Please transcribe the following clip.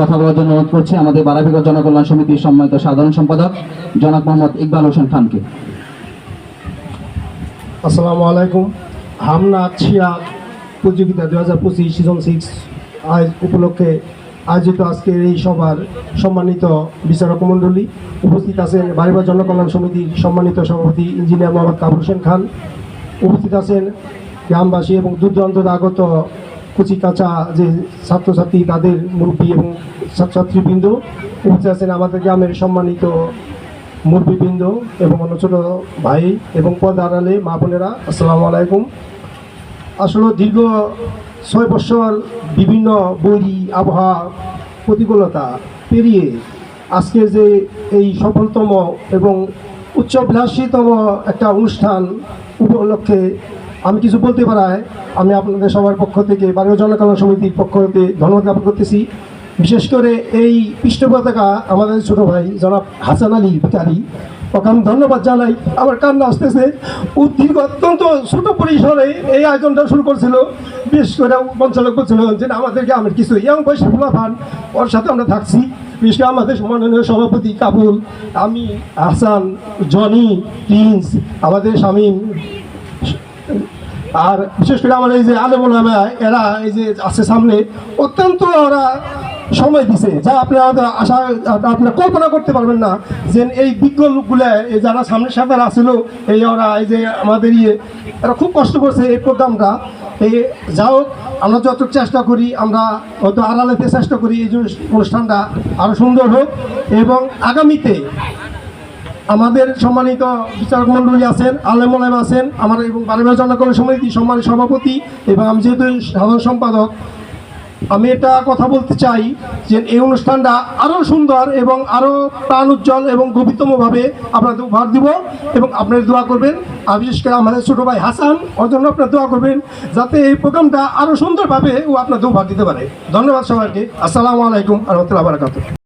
কথা বলার জন্য অনুরোধ করছি আমাদের বারাবিগর জনকল্যাণ সমিতির সম্মানিত সাধারণ সম্পাদক জনাব মোহাম্মদ ইকবাল হোসেন খানকে। আসসালামু আলাইকুম। হামনা ছিয়া প্রতিযোগিতা দু হাজার পঁচিশ সিজন সিক্স আজ উপলক্ষে আয়োজিত আজকের এই সভার সম্মানিত বিচারক মণ্ডলী উপস্থিত আছেন বাড়িবার জনকল্যাণ সমিতির সম্মানিত সভাপতি ইঞ্জিনিয়ার মোহাম্মদ কাবুল হোসেন খান। উপস্থিত আছেন গ্রামবাসী এবং দূর আগত কুচি কাঁচা যে ছাত্রছাত্রী, তাদের মুরব্বী এবং ছাত্রছাত্রীবৃন্দ উপস্থিত আছেন। আমাদের গ্রামের সম্মানিত মুরব্বীবৃন্দ এবং অন্য ছোট ভাই এবং পদ আড়ালে মা বোনেরা, আসসালামু আলাইকুম। আসলে দীর্ঘ ছয় বছর বিভিন্ন বৈরী আবহাওয়া প্রতিকূলতা পেরিয়ে আজকে যে এই সফলতম এবং উচ্চবিলাসীতম একটা অনুষ্ঠান উপলক্ষে আমি কিছু বলতে পারায়, আমি আপনাদের সবার পক্ষ থেকে, বারো জনকল্যাণ সমিতির পক্ষ থেকে ধন্যবাদ জ্ঞাপন করতেছি। বিশেষ করে এই পৃষ্ঠপোষকা আমাদের ছোট ভাই জনাব হাসান আলী ভিকারি, ওকে আমি ধন্যবাদ জানাই। আমার কান্না আসতেছে। ও দীর্ঘ অত্যন্ত ছোট পরিসরে এই আয়োজনটা শুরু করছিল। বিশেষ করে মঞ্চালক করছিল যে আমাদেরকে আমার কিছু ইয়াং বয়সে ফুলাফান ওর সাথে আমরা থাকছি। বিশেষ করে আমাদের মাননীয় সভাপতি কাবুল, আমি, হাসান, জনি, প্রিন্স, আমাদের শামীম আর বিশেষ করে আমার এই যে আলেমুলামা এরা এই যে আছে সামনে, অত্যন্ত ওরা সময় দিছে, যা আপনি আশা, আপনারা কল্পনা করতে পারবেন না যে এই বিজ্ঞ লোকগুলো, এই যারা সামনের সাথে আসছিল এই ওরা, এই যে আমাদের ইয়ে এরা খুব কষ্ট করছে এই প্রোগ্রামটা। এই যা হোক, আমরা যত চেষ্টা করি, আমরা হয়তো আড়ালেতে চেষ্টা করি, এই যে অনুষ্ঠানটা আরও সুন্দর হোক, এবং আগামীতে আমাদের সম্মানিত বিচারক মণ্ডলী আছেন, আলেম আলেম আছেন, আমার এবং বারবার জনকল্যাণ সমিতি সম্মানিত সভাপতি এবং আমি যেহেতু সাধারণ সম্পাদক, আমি এটা কথা বলতে চাই যে এই অনুষ্ঠানটা আরও সুন্দর এবং আরও প্রাণ উজ্জ্বল এবং গভীরতমভাবে আপনাদের উপহার দিব এবং আপনারা দোয়া করবেন। আর বিশেষ করে আমাদের ছোটো ভাই হাসান, ওর জন্য আপনারা দোয়া করবেন যাতে এই প্রোগ্রামটা আরও সুন্দরভাবে ও আপনাদের উপহার দিতে পারে। ধন্যবাদ সবাইকে। আসসালামু আলাইকুম রহমতুল্লাহ বারাকাতুহ।